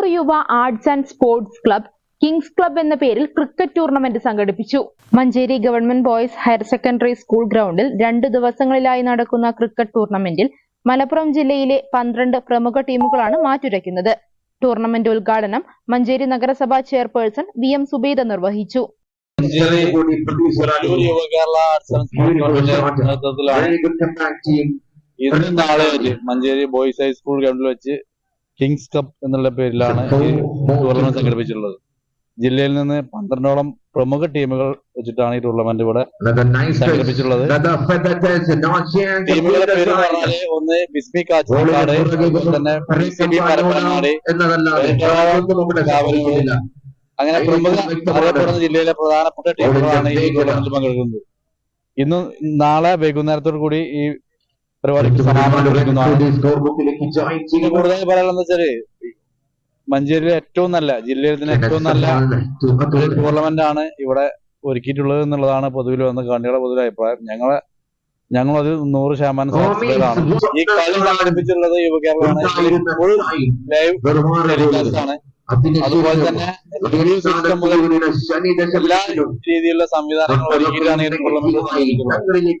Kannur Yuva arts and sports club kings club എന്ന പേരിൽ cricket tournament സംഘടിപ്പിച്ചു. Manjeri government boys higher secondary school ഗ്രൗണ്ടിൽ രണ്ട് ദിവസങ്ങളിലായി നടക്കുന്ന ക്രിക്കറ്റ് ടൂർണമെന്റിൽ മലപ്പുറം ജില്ലയിലെ പന്ത്രണ്ട് പ്രമുഖ ടീമുകളാണ് മാറ്റുരയ്ക്കുന്നത്. ടൂർണമെന്റ് ഉദ്ഘാടനം മഞ്ചേരി നഗരസഭാ ചെയർപേഴ്സൺ വി എം സുബേദ നിർവഹിച്ചു. മഞ്ചേരി നാളെ യുവ ആർട്സ് ആൻഡ് സ്പോർട്സ് ക്ലബിന്റെ നേതൃത്വത്തിലാണ്. ഇന്നും നാളെയായിട്ട് മഞ്ചേരി ബോയ്സ് ഹൈസ്കൂൾ ഗ്രൗണ്ടിൽ വെച്ച് കിങ്സ് കപ്പ് എന്നുള്ള പേരിലാണ് ഈ ടൂർണമെന്റ് സംഘടിപ്പിച്ചിട്ടുള്ളത്. ജില്ലയിൽ നിന്ന് പന്ത്രണ്ടോളം പ്രമുഖ ടീമുകൾ വെച്ചിട്ടാണ് ഈ ടൂർണമെന്റ് ഇവിടെ സംഘടിപ്പിച്ചിട്ടുള്ളത്. ടീമുകളുടെ പേര് എന്ന് ഒന്ന് ബിസ്മി തന്നെ അങ്ങനെ പ്രമുഖ അറിയപ്പെടുന്ന ജില്ലയിലെ പ്രധാനപ്പെട്ട ടീമുകളാണ് ഈ ടൂർണമെന്റിൽ പങ്കെടുക്കുന്നത്. ഇന്ന് നാളെ വൈകുന്നേരത്തോടു കൂടി ഈ പരിപാടിക്ക് കൂടുതൽ പറയാനുള്ളത് വെച്ചാൽ മഞ്ചേരിയിലെ ഏറ്റവും നല്ല ജില്ലയിൽ തന്നെ ഏറ്റവും നല്ല ടൂർണമെന്റ് ആണ് ഇവിടെ ഒരുക്കിയിട്ടുള്ളത് എന്നുള്ളതാണ് പൊതുവിൽ വന്ന കാണികളുടെ പൊതുവിലെ അഭിപ്രായം. ഞങ്ങളെ ഞങ്ങളത് നൂറ് ശതമാനം സാധ്യതകളാണ് ഈ കളി സംഘടിപ്പിച്ചിട്ടുള്ളത് യുവ കേരളമാണ്. ഫുൾ ലൈവ് ടെലികാസ്റ്റ് ആണ് അതുപോലെ തന്നെ റേഡിയോ സിസ്റ്റം മുതൽ എല്ലാ രീതിയിലുള്ള സംവിധാനങ്ങൾ ഒരുക്കിയിട്ടാണ് ഈ ടൂർണമെന്റ്